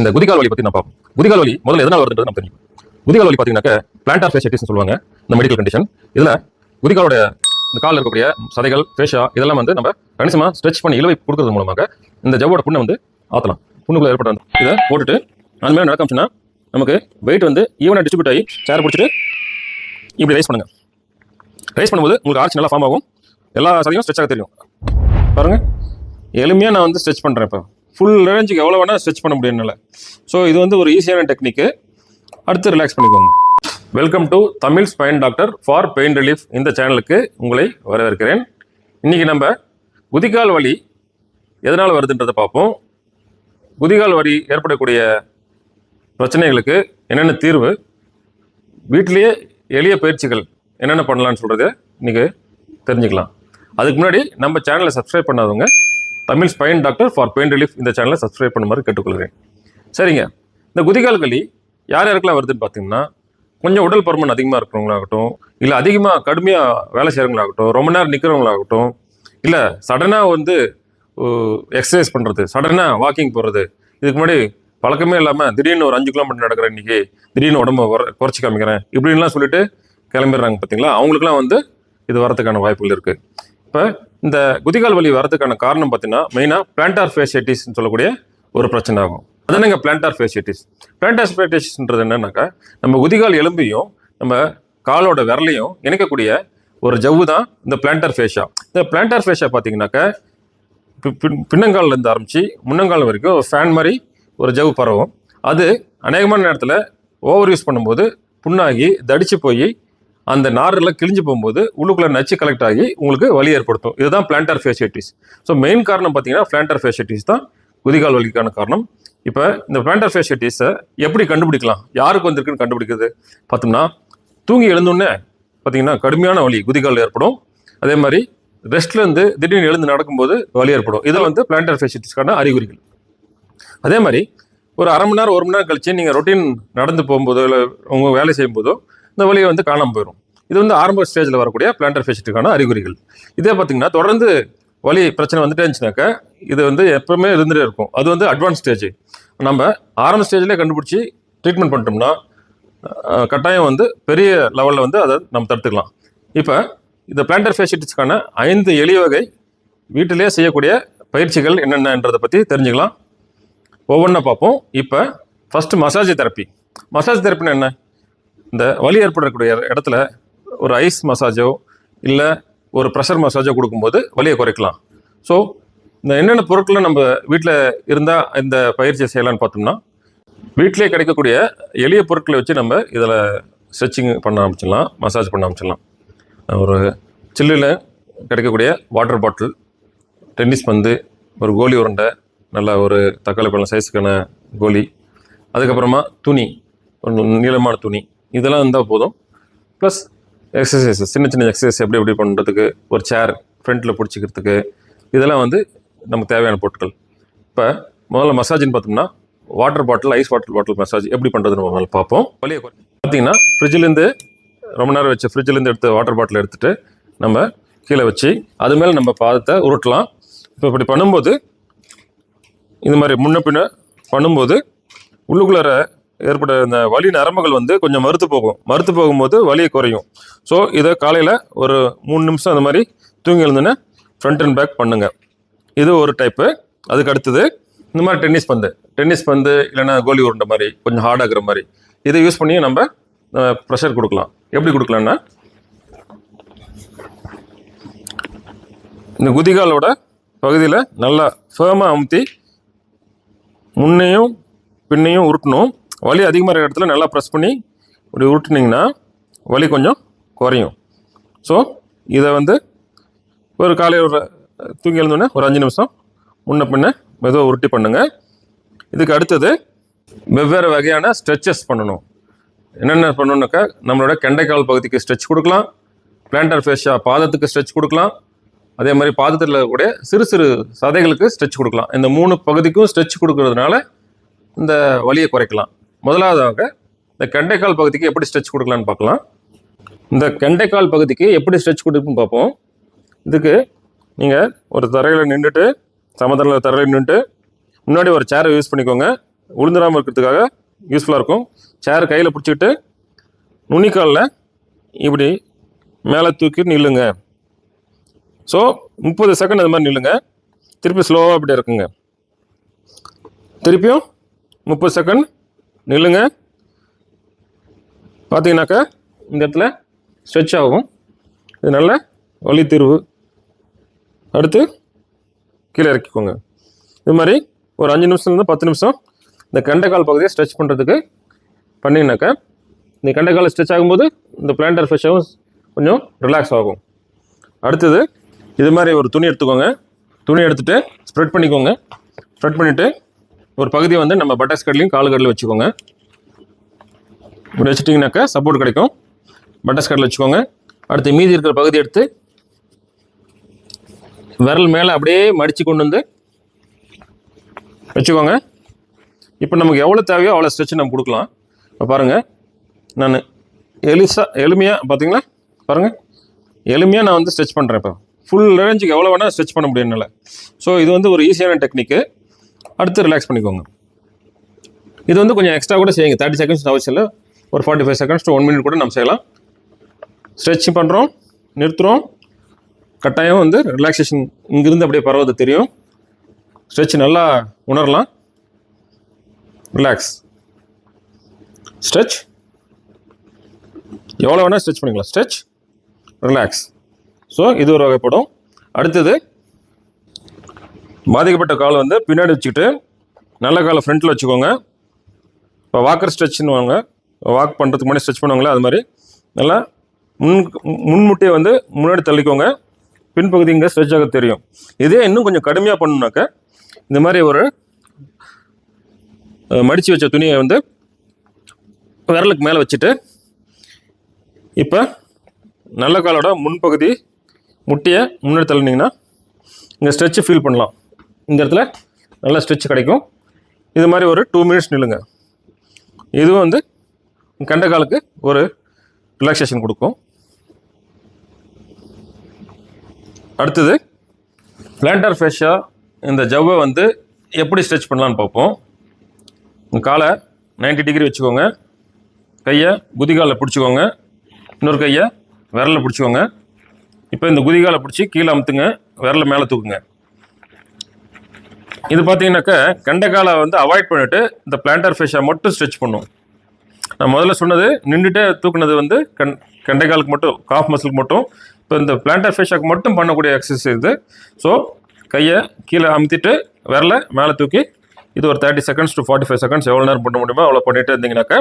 இந்த குதிகால் வலி பத்தி நான் பார்ப்போம். குதிகால் வலி முதல்ல எதனால வருதுன்றது நம்ம தெரியும் குதிகால் வலி பார்த்தீங்கன்னாக்க பிளான்டார் ஃபேஷிட்டிஸ் சொல்லுவாங்க இந்த மெடிக்கல் கண்டிஷன் இதில் குதிகாலோட இந்த காலில் இருக்கக்கூடிய சதைகள் ஃபேஷா இதெல்லாம் வந்து நம்ம கணிசமாக ஸ்ட்ரெச் பண்ணி இழுவை கொடுக்கறது மூலமாக இந்த ஜவ்வோட புண்ணை வந்து ஆற்றலாம் புண்ணுக்குள்ளே ஏற்பட்ட இதை போட்டுட்டு அந்த மாதிரி நடக்கம்ச்சுன்னா நமக்கு வெயிட் வந்து ஈவனாக டிஸ்ட்ரிபியூட் ஆகி சேர் பிடிச்சிட்டு இப்படி ரைஸ் பண்ணுங்கள் ரைஸ் பண்ணும்போது உங்களுக்கு ஆர்ச்சி நல்லா ஃபார்ம் ஆகும். எல்லா சதையும் ஸ்ட்ரெச் ஆக தெரியும். பாருங்கள் எளிமையாக நான் வந்து ஸ்ட்ரெச் பண்ணுறேன் இப்போ. ஃபுல் ரேஞ்சுக்கு எவ்வளோ வேணால் ஸ்ட்ரெச் பண்ண முடியும் என்னால். ஸோ இது வந்து ஒரு ஈஸியான டெக்னிக்கு அடுத்து ரிலாக்ஸ் பண்ணிக்கோங்க. Welcome to Tamil spine doctor for pain relief இந்த சேனலுக்கு உங்களை வரவேற்கிறேன். இன்றைக்கி நம்ம குதிகால் வலி எதனால் வருதுன்றதை பார்ப்போம். குதிகால் வலி ஏற்படக்கூடிய பிரச்சனைகளுக்கு என்னென்ன தீர்வு வீட்டிலேயே எளிய பயிற்சிகள் என்னென்ன பண்ணலாம்னு சொல்கிறத இன்றைக்கி தெரிஞ்சுக்கலாம். அதுக்கு முன்னாடி நம்ம சேனலை சப்ஸ்கிரைப் பண்ணாதவங்க Tamil spine doctor for pain relief இந்த சேனலை சப்ஸ்கிரைப் பண்ணுமாறு கேட்டுக்கொள்கிறேன். சரிங்க. இந்த குதிகால் களி யார் யாருக்கெல்லாம் வருதுன்னு பார்த்தீங்கன்னா கொஞ்சம் உடல் பருமன் அதிகமாக இருக்கிறவங்களாகட்டும் இல்லை அதிகமாக கடுமையாக வேலை செய்கிறவங்களாகட்டும் ரொம்ப நேரம் நிற்கிறவங்களாகட்டும் இல்லை சடனாக வந்து எக்ஸசைஸ் பண்ணுறது சடனாக வாக்கிங் போகிறது இதுக்கு முன்னாடி பழக்கமே இல்லாமல் திடீர்னு ஒரு அஞ்சு கிலோமீட்டர் நடக்கிறேன் இன்றைக்கி திடீர்னு உடம்பை குறைச்சி காமிக்கிறேன் இப்படின்லாம் சொல்லிட்டு கிளம்பிடுறாங்க பார்த்தீங்களா அவங்களுக்குலாம் வந்து இது வரதுக்கான வாய்ப்புகள் இருக்குது இப்போ இந்த குதிகால் வலி வரதுக்கான காரணம் பார்த்தீங்கன்னா மெயினாக பிளான்டார் ஃபேசியட்டிஸ்ன்னு சொல்லக்கூடிய ஒரு பிரச்சனை ஆகும். அதுதானங்க பிளான்டார் ஃபேசியட்டிஸ் பிளான்டார் ஃபேட்டிஸ்ன்றது என்னன்னாக்கா நம்ம குதிகால் எலும்பையும் நம்ம காலோட விரலையும் இணைக்கக்கூடிய ஒரு ஜவ்வு தான் இந்த பிளான்டார் ஃபேஷா இந்த பிளான்டார் ஃபேஷா பார்த்தீங்கன்னாக்கா பி- பின்- இருந்து முன்னங்கால் வரைக்கும் ஃபேன் மாதிரி ஒரு ஜவ்வு பரவும். அது அநேகமான நேரத்தில் ஓவர் யூஸ் பண்ணும்போது புண்ணாகி தடிச்சு போய் அந்த நாரெல்லாம் கிழிஞ்சு போகும்போது உள்ளுக்குள்ளே நச்சு கலெக்ட் ஆகி உங்களுக்கு வலி ஏற்படுத்தும். இதுதான் பிளான்டர் ஃபேஷிட்டிஸ் ஸோ மெயின் காரணம் பார்த்தீங்கன்னா பிளான்டர் ஃபேசிட்டிஸ் தான் குதிகால் வலிக்கான காரணம். இப்போ இந்த பிளான்டர் ஃபேஷிட்டிஸை எப்படி கண்டுபிடிக்கலாம்? யாருக்கு வந்திருக்குன்னு கண்டுபிடிக்கிறது? பார்த்தோம்னா தூங்கி எழுந்தோடனே பார்த்தீங்கன்னா கடுமையான வலி குதிகால் ஏற்படும். அதே மாதிரி ரெஸ்ட்லேருந்து திடீர்னு எழுந்து நடக்கும்போது வலி ஏற்படும். இதை வந்து பிளான்டர் ஃபேஷிட்டிஸ்க்கான அறிகுறிகள். அதே மாதிரி ஒரு அரை மணி நேரம் ஒரு மணி நேரம் கழிச்சு நீங்கள் ரொட்டீன் நடந்து போகும்போதோ இல்லை உங்கள் வேலை செய்யும்போதோ இந்த வழியை வந்து காணாமல் போயிடும் இது வந்து ஆரம்ப ஸ்டேஜில் வரக்கூடிய பிளான்டர் ஃபேஷிட்டுக்கான அறிகுறிகள். இதே பார்த்தீங்கன்னா தொடர்ந்து வலி பிரச்சனை வந்துட்டே இருந்துச்சுனாக்கா இது வந்து எப்பவுமே இருந்துகிட்டே இருக்கும். அது வந்து அட்வான்ஸ் ஸ்டேஜ் நம்ம ஆரம்ப ஸ்டேஜ்லேயே கண்டுபிடிச்சி ட்ரீட்மெண்ட் பண்ணிட்டோம்னா கட்டாயம் வந்து பெரிய லெவலில் வந்து அதை நம்ம தடுத்துக்கலாம். இப்போ இந்த பிளான்டர் ஃபேஷிட்டிஸ்க்கான ஐந்து எளிய வகை வீட்டிலேயே செய்யக்கூடிய பயிற்சிகள் என்னென்னன்றதை பற்றி தெரிஞ்சுக்கலாம். ஒவ்வொன்றா பார்ப்போம். இப்போ ஃபஸ்ட்டு மசாஜ் தெரப்பி மசாஜ் தெரப்பினா என்ன? இந்த வலி ஏற்படக்கூடிய இடத்துல ஒரு ஐஸ் மசாஜோ இல்லை ஒரு ப்ரெஷர் மசாஜோ கொடுக்கும்போது வலியை குறைக்கலாம். ஸோ இந்த என்னென்ன பொருட்களை நம்ம வீட்டில் இருந்தால் இந்த பயிற்சியை செய்யலாம்னு பார்த்தோம்னா வீட்டிலே கிடைக்கக்கூடிய எளிய பொருட்களை வச்சு நம்ம இதில் ஸ்ட்ரெச்சிங் பண்ண ஆரம்பிச்சிடலாம் மசாஜ் பண்ண ஆரம்பிச்சிடலாம். ஒரு சில்லில் கிடைக்கக்கூடிய வாட்டர் பாட்டில் டென்னிஸ் பந்து ஒரு கோலி உருண்டை நல்ல ஒரு தக்காளி பழம் சைஸுக்கான கோலி அதுக்கப்புறமா துணி ஒரு நீளமான துணி. இதெல்லாம் இருந்தால் போதும். ப்ளஸ் எக்ஸசைஸஸ் சின்ன சின்ன எக்ஸசைஸ் எப்படி எப்படி பண்ணுறதுக்கு ஒரு சேர் ஃப்ரண்ட்டில் பிடிச்சிக்கிறதுக்கு இதெல்லாம் வந்து நமக்கு தேவையான பொருட்கள். இப்போ முதல்ல மசாஜ்னு பார்த்தோம்னா water bottle ice water bottle massage எப்படி பண்ணுறதுன்னு முதல்ல பார்ப்போம். வழியை பார்த்தீங்கன்னா ஃப்ரிட்ஜிலேருந்து ரொம்ப நேரம் வச்சு ஃப்ரிட்ஜிலேருந்து எடுத்த வாட்டர் பாட்டில் எடுத்துகிட்டு நம்ம கீழே வச்சு அது மேலே நம்ம பாதத்தை உருட்டலாம். இப்போ இப்படி பண்ணும்போது இந்த மாதிரி முன்ன பின்ன பண்ணும்போது உள்ளுக்குள்ளார ஏற்பட இந்த வலி நரம்புகள் வந்து கொஞ்சம் மறுத்து போகும். மறுத்து போகும்போது வலியை குறையும். ஸோ இதை காலையில் ஒரு மூணு நிமிஷம் அந்த மாதிரி தூங்கி எழுந்தோன்னே ஃப்ரண்ட் அண்ட் பேக் பண்ணுங்கள் இது ஒரு டைப்பு அதுக்கு அடுத்தது இந்த மாதிரி டென்னிஸ் பந்து. டென்னிஸ் பந்து இல்லைன்னா கோலி உருண்டை மாதிரி கொஞ்சம் ஹார்டாகிற மாதிரி. இதை யூஸ் பண்ணி நம்ம ப்ரெஷர் கொடுக்கலாம். எப்படி கொடுக்கலான்னா இந்த குதிகாலோட பகுதியில் நல்லா ஃபேமாக அமுத்தி முன்னையும் பின்னையும் உருட்டணும். வலி அதிகமாக இருக்கிற இடத்துல நல்லா ப்ரெஸ் பண்ணி இப்படி உருட்டுனிங்கன்னா வலி கொஞ்சம் குறையும். ஸோ இதை வந்து ஒரு காலையில் ஒரு தூங்கி எழுந்தோடனே ஒரு அஞ்சு நிமிஷம் முன்ன பின்ன மெதுவாக உருட்டி பண்ணுங்கள் இதுக்கு அடுத்தது வெவ்வேறு வகையான ஸ்ட்ரெச்சஸ் பண்ணணும். என்னென்ன பண்ணணுன்னாக்கா நம்மளோட கெண்டைக்கால் பகுதிக்கு ஸ்ட்ரெச் கொடுக்கலாம். பிளான்டர் ஃபேஷியா பாதத்துக்கு ஸ்ட்ரெச் கொடுக்கலாம். அதே மாதிரி பாதத்தில் கூட சிறு சிறு சதைகளுக்கு ஸ்ட்ரெச் கொடுக்கலாம். இந்த மூணு பகுதிக்கும் ஸ்ட்ரெச் கொடுக்கறதுனால இந்த வலியை குறைக்கலாம். முதலாவதாக இந்த கெண்டைக்கால் பகுதிக்கு எப்படி ஸ்ட்ரெச் கொடுக்கலான்னு பார்க்கலாம். இந்த கெண்டைக்கால் பகுதிக்கு எப்படி ஸ்ட்ரெச் கொடுக்குன்னு பார்ப்போம். இதுக்கு நீங்கள் ஒரு தரையில் நின்றுட்டு சமதள தரையில் நின்றுட்டு முன்னாடி ஒரு சேரை யூஸ் பண்ணிக்கோங்க. உளுந்துடாமல் இருக்கிறதுக்காக யூஸ்ஃபுல்லாக இருக்கும். சேர் கையில் பிடிச்சிக்கிட்டு நுனிக்காலில் இப்படி மேலே தூக்கி நில்லுங்க. ஸோ முப்பது செகண்ட் அது மாதிரி நில்லுங்க. திருப்பி ஸ்லோவாக அப்படி இருக்குங்க திருப்பியும் முப்பது செகண்ட் நில்லுங்க. பார்த்தீங்கன்னாக்கா இந்த இடத்துல ஸ்ட்ரெச் ஆகும். இது நல்ல வழி தீர்வு. அடுத்து கீழே இறக்கிக்கோங்க. இது மாதிரி ஒரு அஞ்சு நிமிஷம்லேருந்து பத்து நிமிஷம் இந்த கண்டக்கால் பகுதியை ஸ்ட்ரெச் பண்ணுறதுக்கு பண்ணிங்கனாக்கா இந்த கண்டக்கால் ஸ்ட்ரெச் ஆகும்போது இந்த பிளான்டர் ஃபிஷ்ஷும் கொஞ்சம் ரிலாக்ஸ் ஆகும். அடுத்தது இது மாதிரி ஒரு துணி எடுத்துக்கோங்க. துணி எடுத்துகிட்டு ஸ்ப்ரெட் பண்ணிக்கோங்க. ஸ்ப்ரெட் பண்ணிவிட்டு ஒரு பகுதியை வந்து நம்ம பட்டர்ஸ் கடலையும் கால் வச்சுக்கோங்க. இப்படி வச்சுட்டிங்கனாக்கா சப்போர்ட் கிடைக்கும். பட்டர்ஸ் கடலை வச்சுக்கோங்க. அடுத்து மீதி இருக்கிற பகுதி எடுத்து விரல் மேலே அப்படியே மடித்து கொண்டு வந்து வச்சுக்கோங்க. இப்போ நமக்கு எவ்வளோ தேவையோ அவ்வளோ ஸ்ட்ரெச் நம்ம கொடுக்கலாம். இப்போ பாருங்கள் நான் எலிசா எளிமையாக பார்த்தீங்களா பாருங்கள் எளிமையாக நான் வந்து ஸ்ட்ரெச் பண்ணுறேன் இப்போ. ஃபுல் ரேஞ்சுக்கு எவ்வளோ வேணால் ஸ்ட்ரெச் பண்ண முடியும் என்னால். ஸோ இது வந்து ஒரு ஈஸியான டெக்னிக்கு அடுத்து ரிலாக்ஸ் பண்ணிக்கோங்க. இது வந்து கொஞ்சம் எக்ஸ்ட்ரா கூட செய்யுங்க. தேர்ட்டி செகண்ட்ஸ் அவசியம் இல்லை. ஒரு forty five seconds to one minute கூட நம்ம செய்யலாம். ஸ்ட்ரெச் பண்ணுறோம் நிறுத்துகிறோம் கட்டாயம் வந்து ரிலாக்ஸேஷன் இங்கிருந்து அப்படியே பரவது தெரியும். ஸ்ட்ரெச் நல்லா உணரலாம். ரிலாக்ஸ் ஸ்ட்ரெச் எவ்வளோ வேணால் ஸ்ட்ரெச் பண்ணிக்கலாம். ஸ்ட்ரெச் ரிலாக்ஸ் ஸோ இது ஒரு வகைப்படும். அடுத்தது பாதிக்கப்பட்ட கால் வந்து பின்னாடி வச்சுக்கிட்டு நல்ல காலை ஃப்ரண்ட்டில் வச்சுக்கோங்க. இப்போ வாக்கர் ஸ்ட்ரெச்சுன்னு வாங்க. வாக் பண்ணுறதுக்கு முன்னாடி ஸ்ட்ரெச் பண்ணுவாங்களே அது மாதிரி. நல்லா முன் முன்முட்டியை வந்து முன்னாடி தள்ளிக்கோங்க. பின்பகுதி இங்கே ஸ்ட்ரெச் ஆக தெரியும். இதே இன்னும் கொஞ்சம் கடுமையாக பண்ணணுனாக்க இந்த மாதிரி ஒரு மடித்து வச்ச துணியை வந்து விரலுக்கு மேலே வச்சுட்டு இப்போ நல்ல காலோட முன்பகுதி முட்டியை முன்னாடி தள்ளினீங்கன்னா இங்கே ஸ்ட்ரெச்சு ஃபீல் பண்ணலாம். இந்த இடத்துல நல்லா ஸ்ட்ரெச் கிடைக்கும். இது மாதிரி ஒரு டூ மினிட்ஸ் நில்லுங்க. இதுவும் வந்து கண்ட காலுக்கு ஒரு ரிலாக்ஸேஷன் கொடுக்கும். அடுத்தது பிளான்டர் ஃபேஷா இந்த ஜவ்வை வந்து எப்படி ஸ்ட்ரெச் பண்ணலான்னு பார்ப்போம். காலை 90 டிகிரி வச்சுக்கோங்க. கையை குதிகாலில் பிடிச்சிக்கோங்க. இன்னொரு கையை விரலில் பிடிச்சிக்கோங்க. இப்போ இந்த குதிகாலை பிடிச்சி கீழே அமுத்துங்க. விரலை மேலே தூக்குங்க. இது பார்த்தீங்கன்னாக்கா கண்டைக்காலை வந்து அவாய்ட் பண்ணிட்டு இந்த பிளான்டர் ஃபேஷாக மட்டும் ஸ்ட்ரெச் பண்ணும். நான் முதல்ல சொன்னது நின்றுட்டே தூக்குனது வந்து கண் கண்டைக்காலுக்கு மட்டும் காஃப் மசிலுக்கு மட்டும். இப்போ இந்த பிளான்டர் ஃபேஷாக்கு மட்டும் பண்ணக்கூடிய எக்ஸசைஸ் இது. ஸோ கையை கீழே அமுத்திட்டு விரல மேலே தூக்கி இது ஒரு thirty seconds to forty five seconds எவ்வளோ நேரம் பண்ண முடியுமோ அவ்வளோ பண்ணிட்டு இருந்தீங்கன்னாக்கா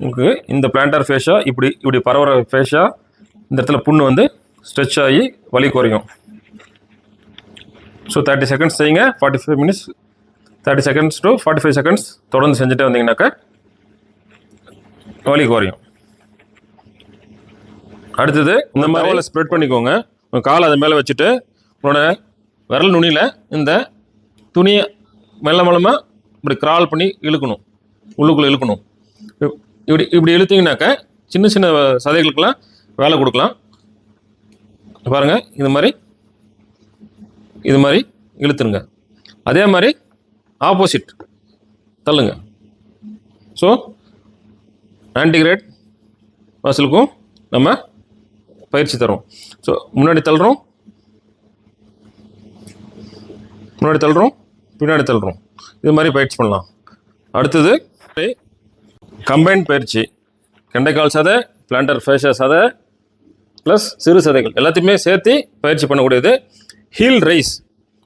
உங்களுக்கு இந்த பிளான்டர் ஃபேஷாக இப்படி இப்படி பரவுற ஃபேஷாக இந்த இடத்துல புண்ணு வந்து ஸ்ட்ரெச் ஆகி வலி குறையும். ஸோ தேர்ட்டி செகண்ட்ஸ் செய்யுங்க. Forty five minutes thirty seconds to forty five seconds தொடர்ந்து செஞ்சுட்டே வந்தீங்கன்னாக்கா வலி குறையும். அடுத்தது இந்த மாதிரி ஸ்ப்ரெட் பண்ணிக்கோங்க. உங்க காலை அது மேலே வச்சுட்டு உன்னோட விரல் நுனியில் இந்த துணியை மெல்ல மெல்லமாக இப்படி கிரால் பண்ணி இழுக்கணும். உள்ளுக்குள்ளே இழுக்கணும். இப்- இப்படி இப்படி இழுத்தீங்கன்னாக்கா சின்ன சின்ன சதைகளுக்கெல்லாம் வேலை கொடுக்கலாம். பாருங்கள் இது மாதிரி இது மாதிரி இழுத்துருங்க. அதே மாதிரி ஆப்போசிட் தள்ளுங்க. ஸோ ஆன்டிகிரேட் வாசலுக்கும் நம்ம பயிற்சி தரோம். ஸோ முன்னாடி தள்ளுறோம். முன்னாடி தள்ளுறோம். பின்னாடி தள்ளுறோம். இது மாதிரி பயிற்சி பண்ணலாம். அடுத்தது கம்பைன் பயிற்சி. கெண்டைக்கால் சதை பிளான்டர் ஃபேஷர் சதை ப்ளஸ் சிறு சதைகள். எல்லாத்தையுமே சேர்த்து பயிற்சி பண்ணக்கூடியது ஹீல் ரைஸ்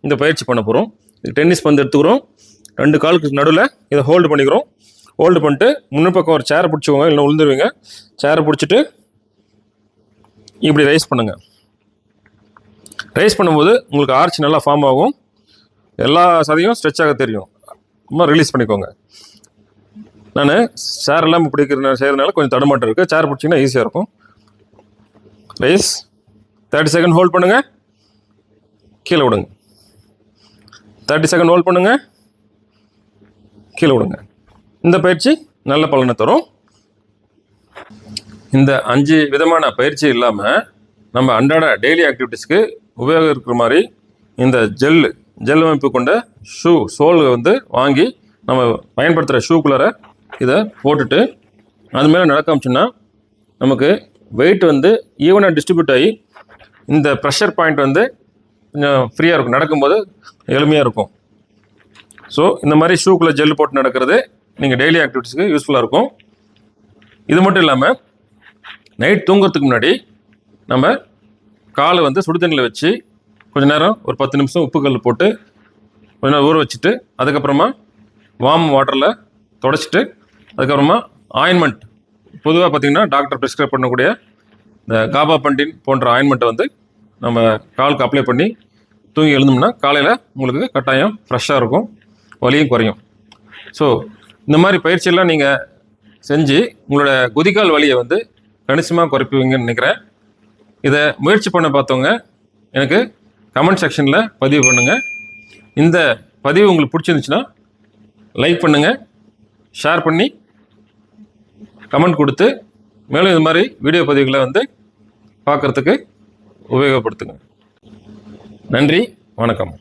இந்த பயிற்சி பண்ண போகிறோம் இது டென்னிஸ் பந்து எடுத்துக்கிறோம். ரெண்டு காலுக்கு நடுவில் இதை ஹோல்டு பண்ணிக்கிறோம். ஹோல்டு பண்ணிட்டு முன்னே பக்கம் ஒரு சேரை பிடிச்சிக்கோங்க இல்லை விழுந்துருவீங்க சேரை பிடிச்சிட்டு இப்படி ரைஸ் பண்ணுங்கள் ரைஸ் பண்ணும்போது உங்களுக்கு ஆர்ச் நல்லா ஃபார்ம் ஆகும். எல்லா சதையும் ஸ்ட்ரெச் ஆக தெரியும். ரொம்ப ரிலீஸ் பண்ணிக்கோங்க. நான் சேர் எல்லாம் பிடிக்கிற செய்கிறதுனால கொஞ்சம் தடுமாட்டம் இருக்குது சேர் பிடிச்சிங்கன்னா ஈஸியாக இருக்கும். ரைஸ் தேர்ட்டி செகண்ட் ஹோல்ட் பண்ணுங்கள் கீழே விடுங்க. தேர்ட்டி செகண்ட் ஹோல்ட் பண்ணுங்க. கீழே விடுங்க. இந்த பயிற்சி நல்ல பலனை தரும். இந்த அஞ்சு விதமான பயிற்சி இல்லாமல் நம்ம அன்றாட டெய்லி ஆக்டிவிட்டீஸ்க்கு உபயோகம் இருக்கிற மாதிரி இந்த ஜெல் ஜெல் அமைப்பு கொண்ட ஷூ சோல் வந்து வாங்கி நம்ம பயன்படுத்துகிற ஷூக்குள்ளார இதை போட்டுட்டு அது மேலே நடக்காமச்சுன்னா நமக்கு வெயிட் வந்து ஈவனாக டிஸ்ட்ரிபியூட் ஆகி இந்த ப்ரெஷர் பாயிண்ட் வந்து கொஞ்சம் ஃப்ரீயாக இருக்கும். நடக்கும்போது எளிமையாக இருக்கும். ஸோ இந்த மாதிரி ஷூக்குள்ளே ஜெல் போட்டு நடக்கிறது நீங்கள் டெய்லி ஆக்டிவிட்டீஸ்க்கு யூஸ்ஃபுல்லாக இருக்கும். இது மட்டும் இல்லாமல் நைட் தூங்குறதுக்கு முன்னாடி நம்ம காலை வந்து சுடுதண்ணியில் வச்சு கொஞ்ச நேரம் ஒரு பத்து நிமிஷம் உப்புக்கல் போட்டு கொஞ்ச நேரம் ஊற வச்சுட்டு அதுக்கப்புறமா வார்ம் வாட்டரில் தொடச்சிட்டு அதுக்கப்புறமா ஆயின்மெண்ட் பொதுவாக பார்த்தீங்கன்னா டாக்டர் ப்ரிஸ்கிரைப் பண்ணக்கூடிய இந்த காபா பண்டின் போன்ற ஆயின்மெண்ட்டை வந்து நம்ம காலுக்கு அப்ளை பண்ணி தூங்கி எழுந்தோம்னா காலையில் உங்களுக்கு கட்டாயம் ஃப்ரெஷ்ஷாக இருக்கும். வலியும் குறையும். ஸோ இந்த மாதிரி பயிற்சியெல்லாம் நீங்கள் செஞ்சு உங்களோட குதிகால் வலியை வந்து கணிசமாக குறைப்புவீங்கன்னு நினைக்கிறேன். இதை முயற்சி பண்ண பார்த்தவங்க எனக்கு கமெண்ட் செக்ஷனில் பதிவு பண்ணுங்கள் இந்த பதிவு உங்களுக்கு பிடிச்சிருந்துச்சுன்னா லைக் பண்ணுங்கள் ஷேர் பண்ணி கமெண்ட் கொடுத்து மேலும் இது மாதிரி வீடியோ பதிவுகளை வந்து பார்க்குறதுக்கு உபயோகப்படுத்துங்க. நன்றி வணக்கம்.